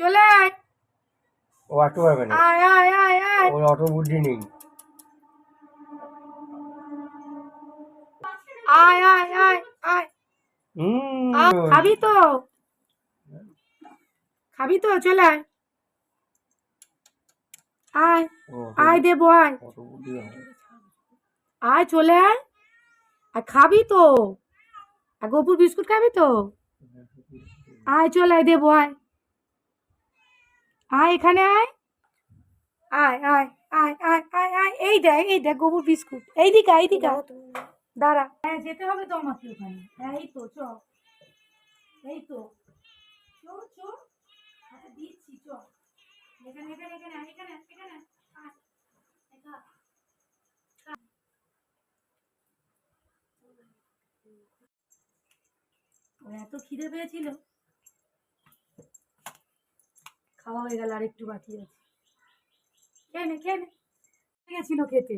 চলে আয়। ও আটতে পারবে না। আয় আয় আয় আয়। ওর অত বুদ্ধি নেই। আয় আয় আয় আয়। হুম খাবি তো? খাবি তো? চলে আয়। আয় আয় দেবো আয়। আয় চলে আয়। আর খাবি তো? আর গোপুর বিস্কুট খাবি তো? আয় চলে আয় দেবো আয়। আয় এখানে আয়। আয় আয় আয় আয় আয় আয়। এই দেখ এই দেখ গোবর বিস্কুট। এইদিকে এইদিকে। দাঁড়া। হ্যাঁ যেতে হবে তো আমাকে ওখানে। হ্যাঁ এই তো চ এই তো। চ চ আচ্ছা দিচ্ছি চ এখানে এখানে এখানে এখানে এখানে। আয়। এখা। ওর এত খিদে পেয়েছিল। খাওয়া হয়ে গেল আর একটু বাকি আছে। খেয়ে নে খেয়ে নে। গেছিল খেতে।